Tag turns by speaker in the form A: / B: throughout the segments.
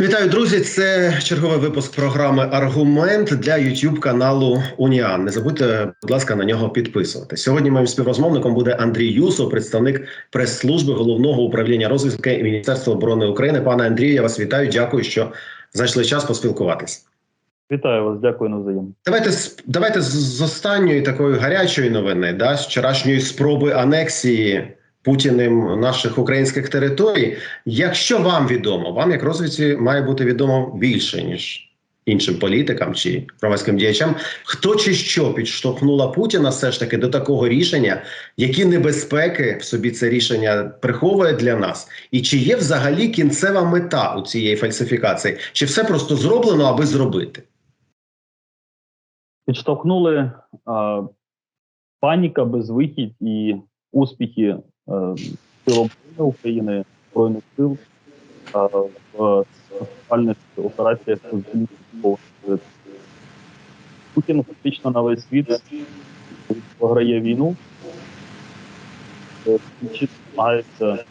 A: Вітаю, друзі! Це черговий випуск програми Аргумент для youtube каналу Уніан. Не забудьте, будь ласка, на нього підписуватись. Сьогодні моїм співрозмовником буде Андрій Юсов, представник прес-служби головного управління розвідки Міністерства оборони України. Пане Андрію, я вас вітаю. Дякую, що знайшли час поспілкуватись.
B: Вітаю вас, дякую навзаєм.
A: Давайте давайте з останньої такої гарячої новини, да, з вчорашньої спроби анексії Путіним наших українських територій. Якщо вам відомо, вам як розвідці має бути відомо більше ніж іншим політикам чи громадським діячам, хто чи що підштовхнула Путіна все ж таки до такого рішення, які небезпеки в собі це рішення приховує для нас, і чи є взагалі кінцева мета у цієї фальсифікації, чи все просто зроблено, аби зробити?
B: Підштовхнули а, паніка, безвихідь і успіхи Сил оборони України, Збройних сил в спеціальних операціях. Путін фактично на весь світ програє війну, Е, чи намагається,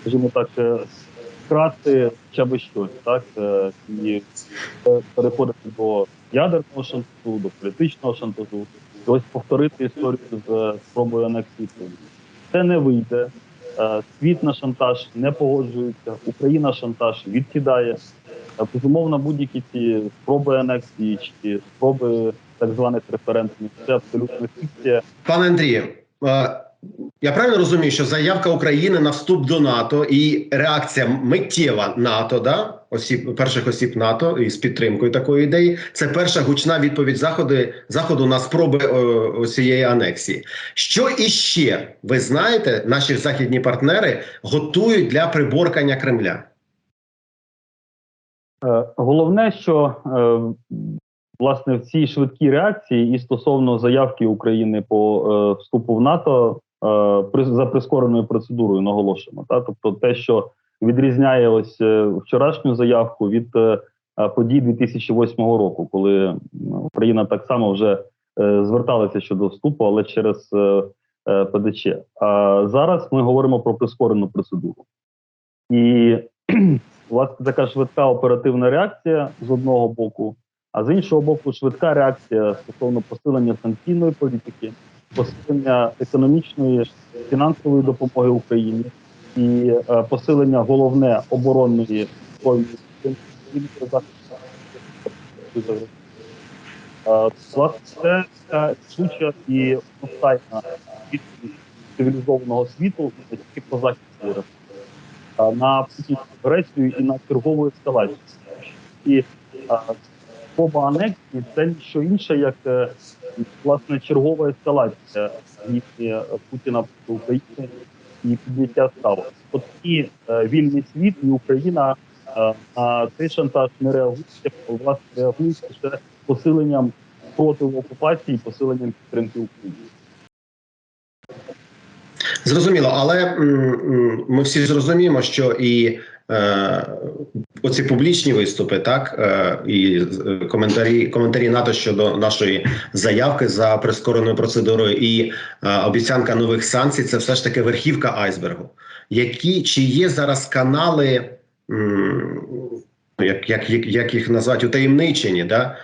B: скажімо так, е, вкрасти хоча б щось, так е, і е, переходити до ядерного шантажу, до політичного шантажу, і ось повторити історію з е, спробою анексії. Це не вийде. Е, Світ на шантаж не погоджується, Україна шантаж відкидає. Е, Безумовно, будь-які ці спроби анексії чи спроби так званих референдумів це абсолютно фікція.
A: Пане Андрію, е, я правильно розумію, що заявка України на вступ до НАТО і реакція миттєва НАТО, да, осіб перших осіб НАТО із підтримкою такої ідеї, це перша гучна відповідь заходу, заходу на спроби е, цієї анексії. Що іще ви знаєте, наші західні партнери готують для приборкання Кремля?
B: Е, Головне, що е, власне в цій швидкій реакції і стосовно заявки України по вступу в НАТО за прискореною процедурою наголошено. Та? Тобто те, що відрізняє ось е, вчорашню заявку від е, е, подій 2008 року, коли Україна так само вже зверталася щодо вступу, але через ПДЧ. А зараз ми говоримо про прискорену процедуру. І власне така швидка оперативна реакція з одного боку, а з іншого боку, швидка реакція стосовно посилення санкційної політики, посилення економічної фінансової допомоги Україні і е, посилення головне оборонної збройної. Е, це ця суча і одностайна відповідь цивілізованого світу не тільки про а на агресію і на чергову ескалацію. І спроба анексії це ніщо інше, як е, власне чергова ескалація війни Путіна проти України і підняття ставок. От і вільний світ, і Україна е, на цей шантаж не реагує, власне реагують лише посиленням проти окупації, посиленням підтримки України.
A: Зрозуміло, але ми всі зрозуміємо, що і оці публічні виступи, так е, і е, коментарі коментарі НАТО щодо нашої заявки за прискореною процедурою, і е, обіцянка нових санкцій це все ж таки верхівка айсбергу. Які чи є зараз канали, як, як, як їх назвати, утаємничені, да?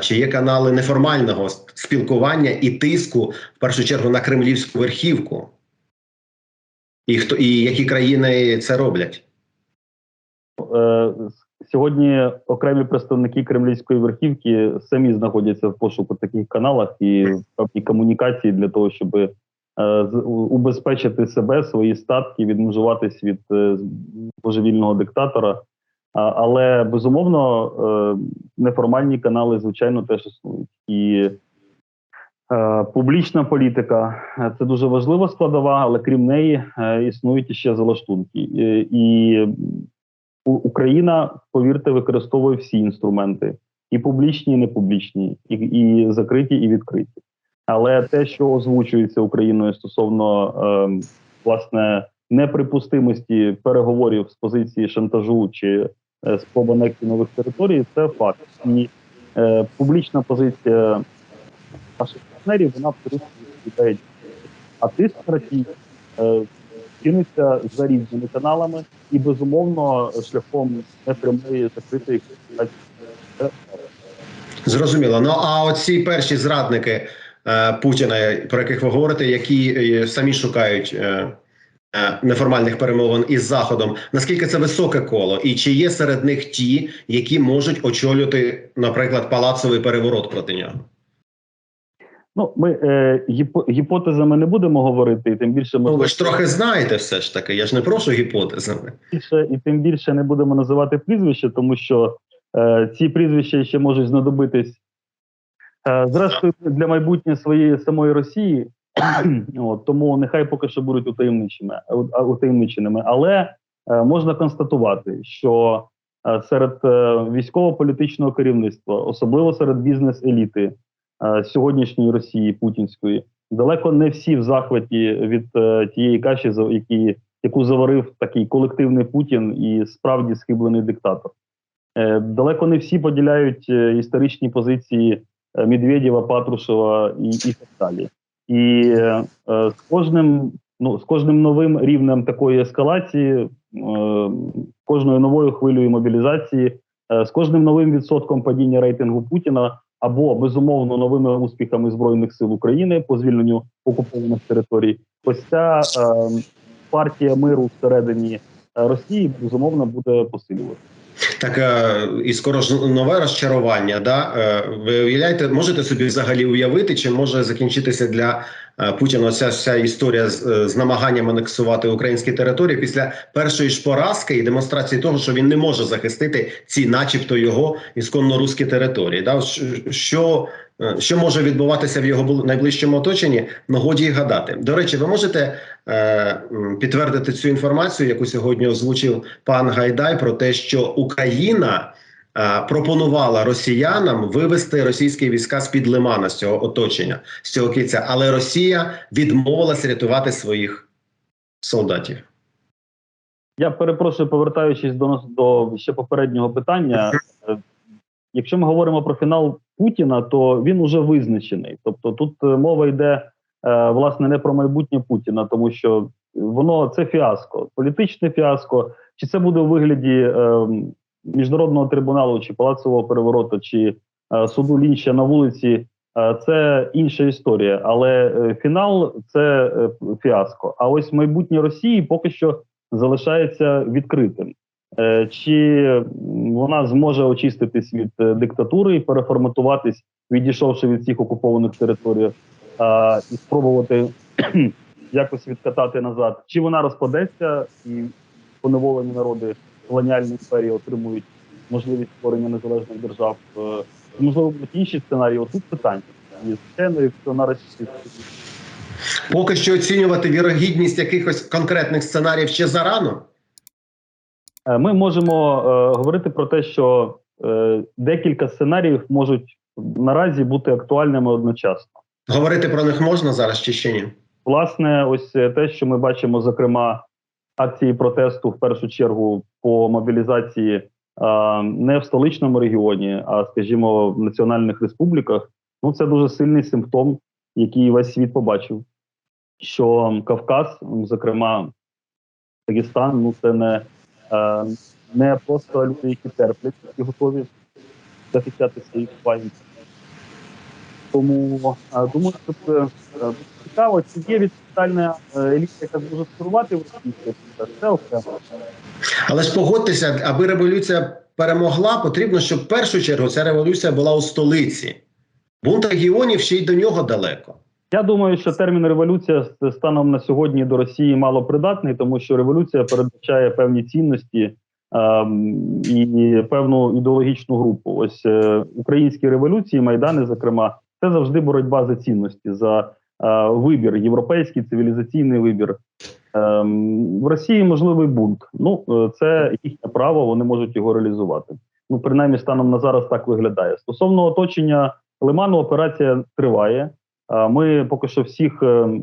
A: Чи є канали неформального спілкування і тиску в першу чергу на кремлівську верхівку? І хто і які країни це роблять?
B: Е, Сьогодні окремі представники кремлівської верхівки самі знаходяться в пошуку таких каналах і в комунікації для того, щоб е, убезпечити себе, свої статки, відмежуватись від е, божевільного диктатора. Але безумовно неформальні канали, звичайно, теж існують. І публічна політика це дуже важлива складова, але крім неї існують іще залаштунки. І, Україна, повірте, використовує всі інструменти, і публічні, і непублічні, і, і закриті, і відкриті. Але те, що озвучується Україною стосовно е, власне неприпустимості переговорів з позиції шантажу чи е, спроб анексії нових територій, це факт. І е, публічна позиція наших партнерів вона абсолютно відповідає. А тиск Росії е, чиниться за різними каналами і безумовно шляхом непрямої закритої.
A: Зрозуміло. Ну а оці перші зрадники е, Путіна, про яких ви говорите, які е, самі шукають е, е, неформальних перемовин із Заходом, наскільки це високе коло, і чи є серед них ті, які можуть очолювати, наприклад, палацовий переворот проти нього?
B: Ну, ми е, гіпотезами не будемо говорити, і тим більше
A: Ну,
B: ми
A: ви ж трохи знаєте, все ж таки. Я ж не прошу гіпотезами.
B: більше і тим більше не будемо називати прізвища, тому що е, ці прізвища ще можуть знадобитись е, зрештою для майбутнє своєї самої Росії. От, тому нехай поки що будуть утаємничими, а- утаємниченими. Але е, можна констатувати, що е, серед е, військово-політичного керівництва, особливо серед бізнес-еліти е, сьогоднішньої Росії путінської, далеко не всі в захваті від е, тієї каші, які яку заварив такий колективний Путін і справді схиблений диктатор. Е, далеко не всі поділяють е, історичні позиції е, Медведєва, Патрушева і, і так далі. І е, е, з кожним ну з кожним новим рівнем такої ескалації, е, кожною новою хвилею мобілізації, е, з кожним новим відсотком падіння рейтингу Путіна або безумовно новими успіхами збройних сил України по звільненню окупованих територій, ось ця е, партія миру всередині е, Росії безумовно буде посилювати.
A: Так е, і скоро ж нове розчарування. Да? Е, Ви уявляєте, можете собі взагалі уявити, чи може закінчитися для е, Путіна ця вся історія з, з намаганням анексувати українські території після першої ж поразки і демонстрації того, що він не може захистити ці, начебто, його ісконно руські території. Да? Що, що може відбуватися в його найближчому оточенні? Ну, годі й гадати. До речі, ви можете е, підтвердити цю інформацію, яку сьогодні озвучив пан Гайдай, про те, що Україна е, пропонувала росіянам вивести російські війська з під лимана з цього оточення, з цього кільця, але Росія відмовилась рятувати своїх солдатів.
B: Я перепрошую, повертаючись до нас до ще попереднього питання. е, Якщо ми говоримо про фінал Путіна, то він уже визначений. Тобто тут е, мова йде е, власне не про майбутнє Путіна, тому що воно це фіаско, політичне фіаско. Чи це буде у вигляді е, міжнародного трибуналу, чи палацового перевороту, чи суду Лінча на вулиці? Це інша історія, але фінал це фіаско. А ось майбутнє Росії поки що залишається відкритим. Е, Чи вона зможе очиститись від е, диктатури і переформатуватись, відійшовши від всіх окупованих територій, і спробувати якось відкатати назад? Чи вона розпадеться і поневолені народи колоніальної імперії отримують можливість створення незалежних держав? Е, Можливо, будуть інші сценарії. Отут питання. І звичайно, якщо на Росії
A: Поки що оцінювати вірогідність якихось конкретних сценаріїв ще зарано.
B: Е, Ми можемо е, говорити про те, що е, декілька сценаріїв можуть наразі бути актуальними одночасно.
A: Говорити про них можна зараз чи ще ні?
B: Власне, ось те, що ми бачимо, зокрема, акції протесту в першу чергу по мобілізації не в столичному регіоні, а скажімо, в національних республіках. Ну це дуже сильний симптом, який весь світ побачив. Що Кавказ, зокрема Дагестан, ну це не, не просто люди, які терплять, які готові захищати свої компанії. Тому е, думаю, що це е, цікаво, чи є відповідальна е, еліта, яка зможе скерувати в Росії, це окремо.
A: Але ж погодьтеся, аби революція перемогла, потрібно, щоб в першу чергу ця революція була у столиці. Бунт регіонів ще й до нього далеко.
B: Я думаю, що термін революція станом на сьогодні до Росії мало придатний, тому що революція передбачає певні цінності ем, і певну ідеологічну групу. Ось е, українські революції, майдани, зокрема, це завжди боротьба за цінності, за е, вибір, європейський цивілізаційний вибір. Ем, в Росії можливий бунт. Ну е, це їхнє право, вони можуть його реалізувати. Ну, принаймні, станом на зараз так виглядає. Стосовно оточення Лиману, операція триває. А, Ми поки що всіх е,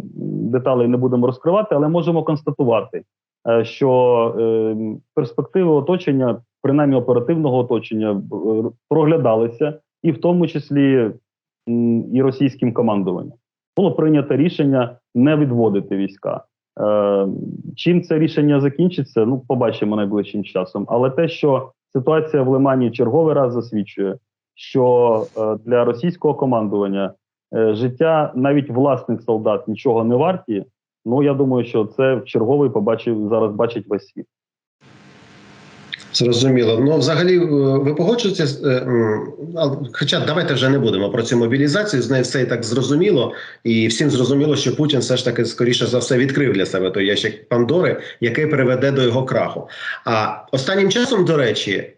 B: деталей не будемо розкривати, але можемо констатувати, е, що е, перспективи оточення, принаймні оперативного оточення, е, проглядалися, і в тому числі і російським командуванням. Було прийнято рішення не відводити війська. Е, чим це рішення закінчиться, ну побачимо найближчим часом. Але те, що ситуація в Лимані черговий раз засвідчує, що е, для російського командування е, життя навіть власних солдат нічого не варті. Ну я думаю, що це в черговий побачив зараз. Бачить весь світ.
A: Зрозуміло. Ну, взагалі, е, ви погоджуєтеся? е, Хоча давайте вже не будемо про цю мобілізацію. З нею все і так зрозуміло, і всім зрозуміло, що Путін все ж таки скоріше за все відкрив для себе той ящик Пандори, який приведе до його краху. А останнім часом, до речі,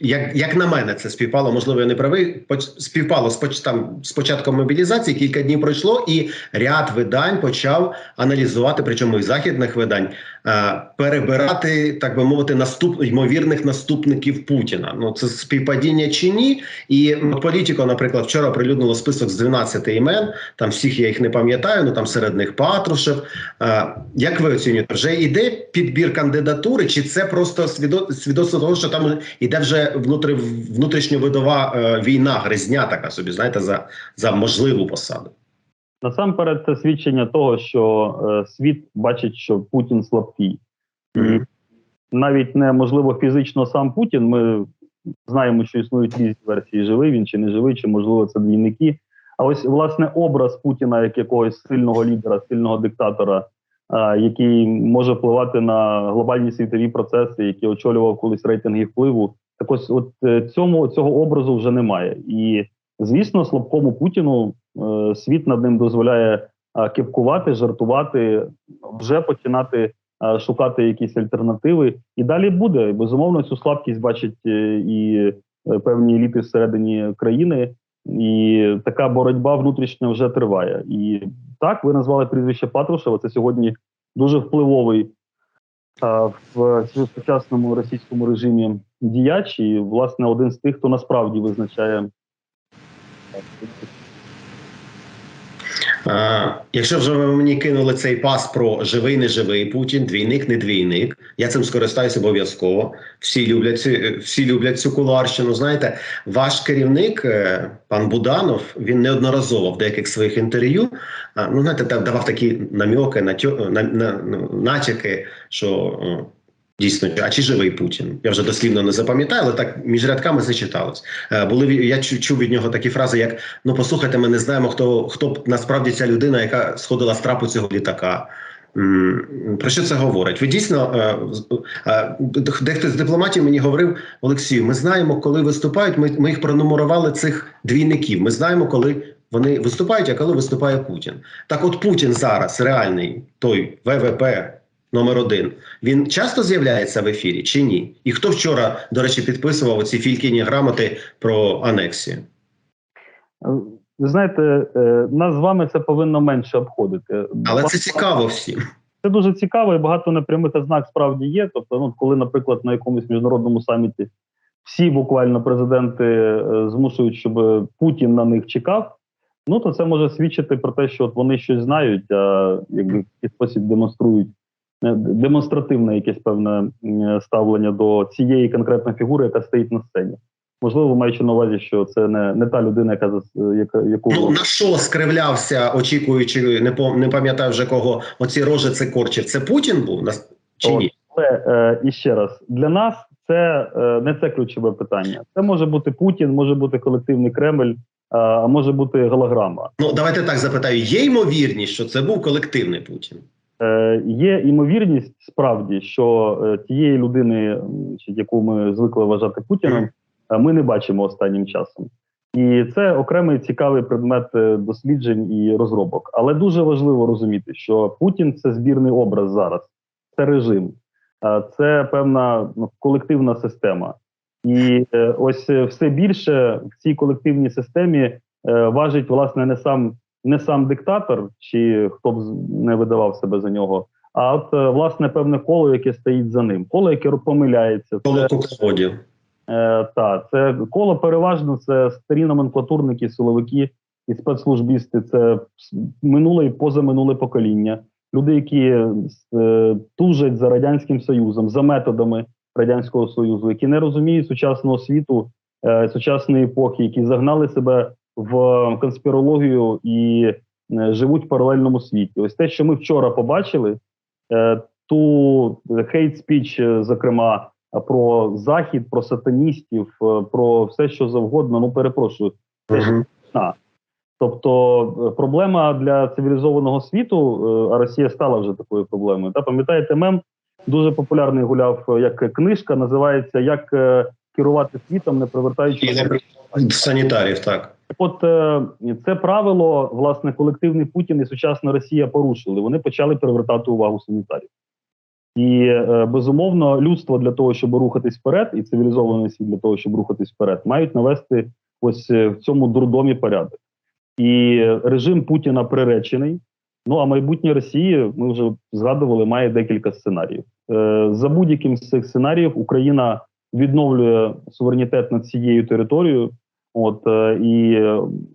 A: як як на мене, це співпало, можливо, я не правий. Співпало з там, з початком мобілізації, кілька днів пройшло, і ряд видань почав аналізувати, причому і західних видань, перебирати, так би мовити, наступ ймовірних наступників Путіна. Ну це співпадіння чи ні? І політико, наприклад, вчора оприлюднило список з 12 імен. Там всіх я їх не пам'ятаю. Ну там серед них Патрушев. Е, як ви оцінюєте, вже йде підбір кандидатури, чи це просто свідо- свідоцтво того, що там іде вже внутрішньовидова е, війна, гризня така собі, знаєте, за, за можливу посаду.
B: Насамперед, це свідчення того, що е, світ бачить, що Путін слабкий. І навіть не можливо фізично сам Путін. Ми знаємо, що існують різні версії, живий він чи не живий, чи можливо це двійники. А ось власне образ Путіна як якогось сильного лідера, сильного диктатора, а, який може впливати на глобальні світові процеси, який очолював колись рейтинги впливу. Так ось, от е, цьому цього образу вже немає. І звісно, слабкому Путіну е, світ над ним дозволяє кепкувати, жартувати, вже починати шукати якісь альтернативи. І далі буде безумовно цю слабкість бачать е, і е, певні еліти всередині країни. І така боротьба внутрішня вже триває. І так, ви назвали прізвище Патрушева. Це сьогодні дуже впливовий в сучасному російському режимі діяч, і власне один з тих, хто насправді визначає.
A: Е, якщо вже ви мені кинули цей пас про живий, не живий Путін, двійник, не двійник, я цим скористаюся обов'язково. Всі люблять цю, всі люблять цю кулуарщину. Знаєте, ваш керівник, е, пан Буданов, він неодноразово в деяких своїх інтерв'ю, е, ну знаєте, давав такі намьоки, натьо- на, на, на, натяки, що. Дійсно, а чи живий Путін? Я вже дослівно не запам'ятаю, але так між рядками зачиталось. Е, Були я чув від нього такі фрази, як ну послухайте, ми не знаємо, хто хто насправді ця людина, яка сходила з трапу цього літака. Про що це говорить? Ви дійсно е, е, дехто з дипломатів мені говорив Олексію. Ми знаємо, коли виступають. Ми, ми їх пронумерували цих двійників. Ми знаємо, коли вони виступають, а коли виступає Путін. Так, от Путін зараз реальний той ВВП номер один. Він часто з'являється в ефірі чи ні? І хто вчора, до речі, підписував оці фількіні грамоти про анексію?
B: Е, Ви знаєте, е, нас з вами це повинно менше обходити.
A: Але це цікаво всім.
B: Це дуже цікаво і багато непрямих ознак справді є. Тобто, ну коли, наприклад, на якомусь міжнародному саміті всі буквально президенти е, змушують, щоб Путін на них чекав. Ну то це може свідчити про те, що от вони щось знають, а якби в такий спосіб демонструють демонстративне якесь певне ставлення до цієї конкретної фігури, яка стоїть на сцені. Можливо, маючи на увазі, що це не, не та людина, яка зас- яка яку
A: Ну на що скривлявся, очікуючи, не по не пам'ятаю вже кого оці рожи це корчив. Це Путін був нас чи ні?
B: Але е, і ще раз для нас це е, не це ключове питання. Це може бути Путін, може бути колективний Кремль, а а може бути голограма.
A: Ну давайте так запитаю. Є ймовірність, що це був колективний Путін?
B: Е, є ймовірність справді, що е, тієї людини, чи яку ми звикли вважати Путіном, е, ми не бачимо останнім часом. І це окремий цікавий предмет е, досліджень і розробок. Але дуже важливо розуміти, що Путін це збірний образ зараз, це режим, е, це певна ну, колективна система. І ось все більше в цій колективній системі важить власне не сам не сам диктатор, чи хто б не видавав себе за нього, а от е, власне певне коло, яке стоїть за ним, коло, яке помиляється.
A: Коло кукловодів.
B: е, та, це коло переважно це старі номенклатурники, силовики і спецслужбісти. Це минуле і позаминуле покоління. Люди, які е, тужать за радянським союзом, за методами радянського союзу, які не розуміють сучасного світу, е, сучасної епохи, які загнали себе в конспірологію і е, живуть в паралельному світі. Ось те, що ми вчора побачили, е, ту хейт спіч, зокрема про захід, про сатаністів, е, про все, що завгодно. Ну перепрошую, ж Тобто е, проблема для цивілізованого світу, е, а Росія стала вже такою проблемою. Та пам'ятаєте, мем дуже популярний гуляв е, як книжка, називається Як е, керувати світом, не привертаючи
A: санітарів, так.
B: От е, це правило, власне, колективний Путін і сучасна Росія порушили. Вони почали привертати увагу санітарів. І е, безумовно, людство для того, щоб рухатись вперед, і цивілізований світ для того, щоб рухатись вперед, мають навести ось е, в цьому дурдомі порядок. І режим Путіна приречений. Ну а майбутнє Росії, ми вже згадували, має декілька сценаріїв. За будь-яким з цих сценаріїв Україна відновлює суверенітет над цією територією, от е, і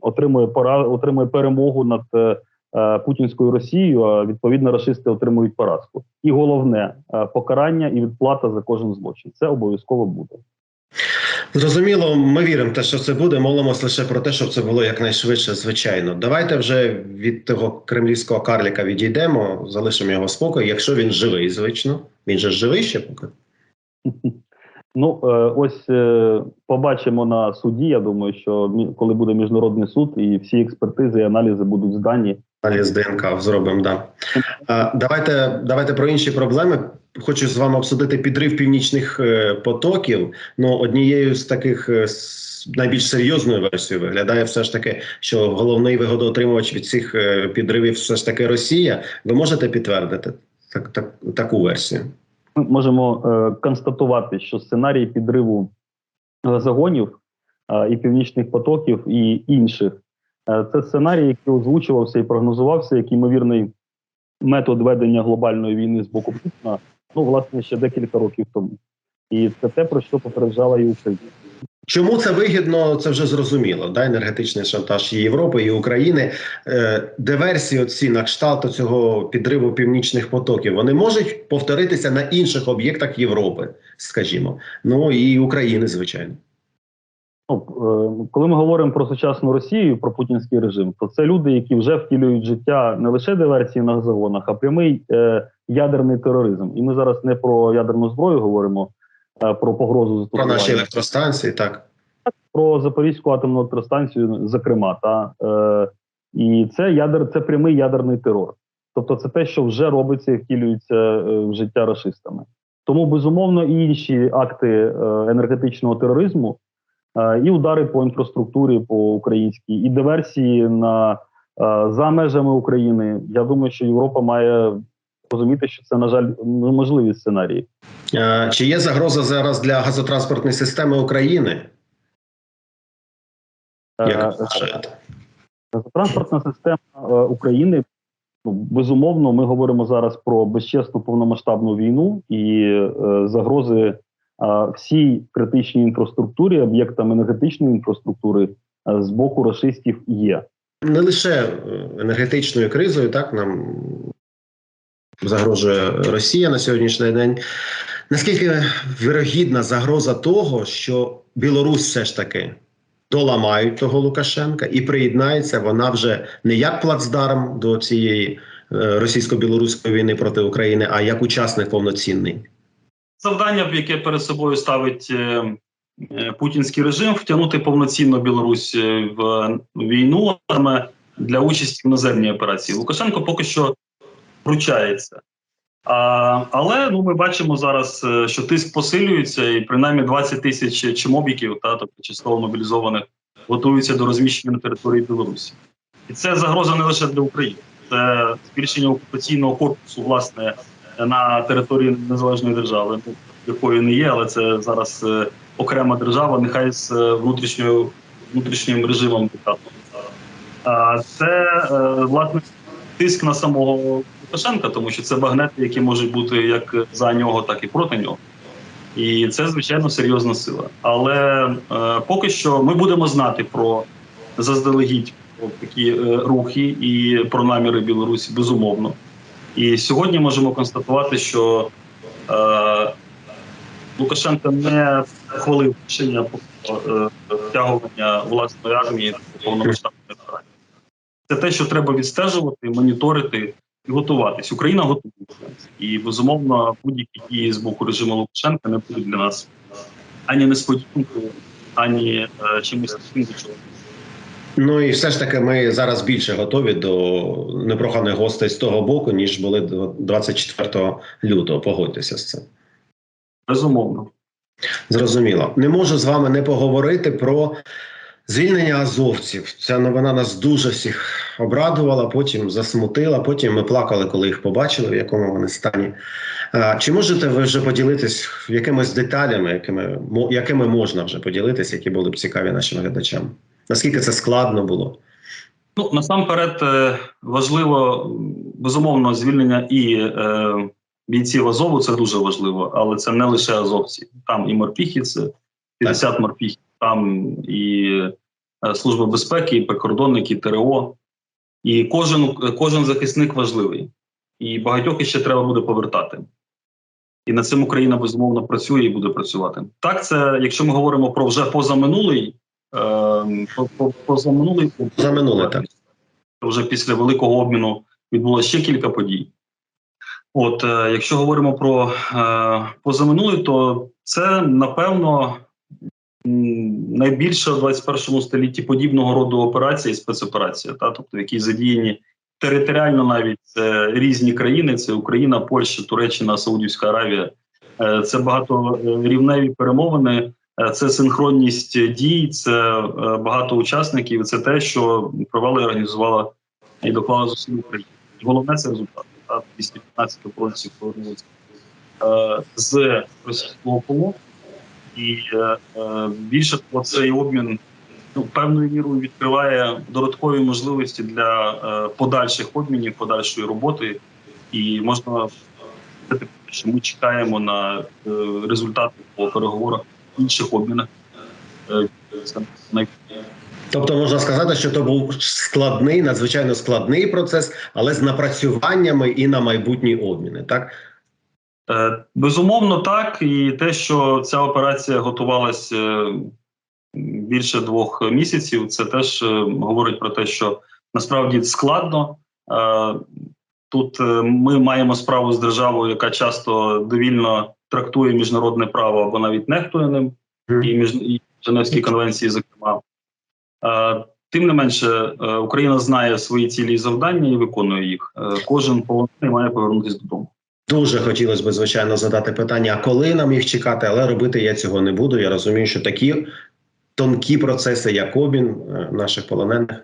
B: отримує пора, отримує перемогу над е, е, путінською Росією. А відповідно рашисти отримують поразку. І головне покарання і відплата за кожен злочин. Це обов'язково буде.
A: Зрозуміло, ми віримо, те, що це буде. Молимось лише про те, щоб це було якнайшвидше, звичайно. Давайте вже від того кремлівського карліка відійдемо, залишимо його спокій, якщо він живий, звично. Він же живий ще поки.
B: Ну е, ось е, побачимо на суді. Я думаю, що коли буде міжнародний суд, і всі експертизи і аналізи будуть здані.
A: Аналіз ДНК зробимо, да. Давайте, давайте про інші проблеми. Хочу з вами обсудити підрив північних е, потоків. Ну, однією з таких е, найбільш серйозною версією виглядає все ж таки, що головний вигодоотримувач від цих е, підривів все ж таки Росія. Ви можете підтвердити так, так, таку версію?
B: Ми можемо е, констатувати, що сценарій підриву газогонів е, і північних потоків і інших е, це сценарій, який озвучувався і прогнозувався як ймовірний метод ведення глобальної війни з боку Путіна. Ну, власне, ще декілька років тому. І це те, про що попереджала і Україна.
A: Чому це вигідно? Це вже зрозуміло. Да? Енергетичний шантаж і Європи і України. Е, диверсії оці на кшталту цього підриву північних потоків вони можуть повторитися на інших об'єктах Європи, скажімо, ну і України, звичайно.
B: Ну, е, коли ми говоримо про сучасну Росію, про путінський режим, то це люди, які вже втілюють життя не лише диверсії на загонах, а прямий е, ядерний тероризм. І ми зараз не про ядерну зброю говоримо, про погрозу
A: Про наші електростанції, так.
B: про Запорізьку атомну електростанцію, зокрема, та е, і це ядер, це прямий ядерний терор. Тобто, це те, що вже робиться і втілюється е, в життя рашистами. Тому безумовно і інші акти е, енергетичного тероризму, е, і удари по інфраструктурі по українській, і диверсії на е, за межами України. Я думаю, що Європа має розуміти, що це на жаль неможливі сценарії.
A: Е, чи є загроза зараз для газотранспортної системи України?
B: Е,
A: Як ви вважаєте?
B: Транспортна система е, України. Ну, безумовно, ми говоримо зараз про безчесну повномасштабну війну і загрози всій критичній інфраструктурі, об'єктам енергетичної інфраструктури з боку рашистів є.
A: Не лише енергетичною кризою, так нам загрожує Росія на сьогоднішній день. Наскільки вирогідна загроза того, що Білорусь все ж таки доламають того Лукашенка і приєднається вона вже не як плацдарм до цієї е, російсько-білоруської війни проти України, а як учасник повноцінний.
C: завдання, яке перед собою ставить е, е, путінський режим, втягнути повноцінно Білорусь в війну саме для участі в іноземній операції. Лукашенко поки що вручається. А, але ну ми бачимо зараз, е, що тиск посилюється, і принаймні 20 тисяч чмобіків, та тобто частково мобілізованих, готуються до розміщення на території Білорусі. І це загроза не лише для України, це збільшення окупаційного корпусу, власне, на території незалежної держави, ну, якою не є, але це зараз е, окрема держава, нехай з е, внутрішньою внутрішнім режимом. А це власне тиск на самого Лукашенка, тому що це багнети, які можуть бути як за нього, так і проти нього. І це звичайно серйозна сила. Але е, поки що ми будемо знати про заздалегідь про такі е, рухи і про наміри Білорусі безумовно. І сьогодні можемо констатувати, що е, Лукашенко не хвалив рішення про е, втягування власної армії до повномасштабної. Це те, що треба відстежувати, моніторити
B: готуватись. Україна готується. І безумовно, будь-які дії з боку режиму Лукашенка не будуть для нас ані несподіванкою, ані е, чимось таким, до чого
A: Ну і все ж таки, ми зараз більше готові до непроханих гостей з того боку, ніж були до 24 лютого. Погодьтеся з цим.
B: безумовно.
A: Зрозуміло. Не можу з вами не поговорити про звільнення азовців. Ця новина нас дуже всіх обрадувала, потім засмутила. Потім ми плакали, коли їх побачили, в якому вони стані. Чи можете ви вже поділитись якимись деталями, якими, якими можна вже поділитися, які були б цікаві нашим глядачам? Наскільки це складно було?
B: Ну насамперед е, важливо безумовно звільнення і е, бійців Азову. Це дуже важливо, але це не лише азовці. Там і морпіхи, це 50 морпіхів, там і е, служба безпеки, і прикордонники, і ТРО. І кожен, кожен захисник важливий. І багатьох іще треба буде повертати. І над цим Україна безумовно працює і буде працювати. Так, це якщо ми говоримо про вже позаминулий, е, по- по- позаминулий
A: Позаминулий, так.
B: вже після великого обміну відбулося ще кілька подій. От, е, якщо говоримо про е, позаминулий, то це напевно м, найбільша в 21 столітті подібного роду операція і спецоперація, та тобто в якій задіяні територіально навіть це різні країни: це Україна, Польща, Туреччина, Саудівська Аравія. Е, це багаторівневі перемовини. Е, Це синхронність дій, це е, багато учасників. Це те, що провели, і організувала і доклала зусиль України. Головне це результат. Та 215 оборонців повернулися е, з російського полону, і е, е, більше того, цей обмін ну, певною мірою відкриває додаткові можливості для е, подальших обмінів, подальшої роботи, і можна сказати, що ми чекаємо на результати по переговорах інших обмінах.
A: Тобто можна сказати, що то був складний, надзвичайно складний процес, але з напрацюваннями і на майбутні обміни. Так
B: Безумовно, так. І те, що ця операція готувалася е, більше двох місяців, це теж е, говорить про те, що насправді складно. Е, Тут е, ми маємо справу з державою, яка часто довільно трактує міжнародне право або навіть нехтує ним, і між і Женевські конвенції, зокрема. Е, Тим не менше, е, Україна знає свої цілі і завдання і виконує їх. Е, Кожен полонений має повернутися додому.
A: Дуже хотілося б, звичайно, задати питання, а коли нам їх чекати, але робити я цього не буду. Я розумію, що такі тонкі процеси, як обмін е, наших полонених,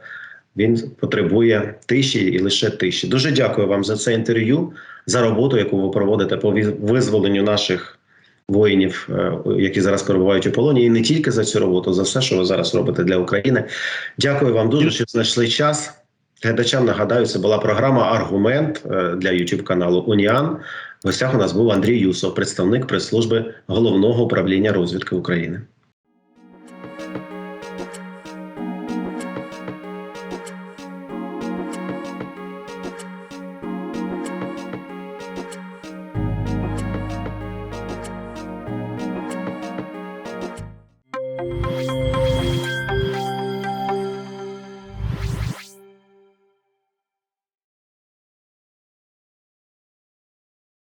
A: він потребує тиші і лише тиші. Дуже дякую вам за це інтерв'ю, за роботу, яку ви проводите по визволенню наших воїнів, е, які зараз перебувають у полоні, і не тільки за цю роботу, за все, що ви зараз робите для України. Дякую вам дуже, що знайшли час. Глядачам нагадаю, це була програма Аргумент е, для youtube каналу Уніан. В гостях у нас був Андрій Юсов, представник прес-служби головного управління розвідки України.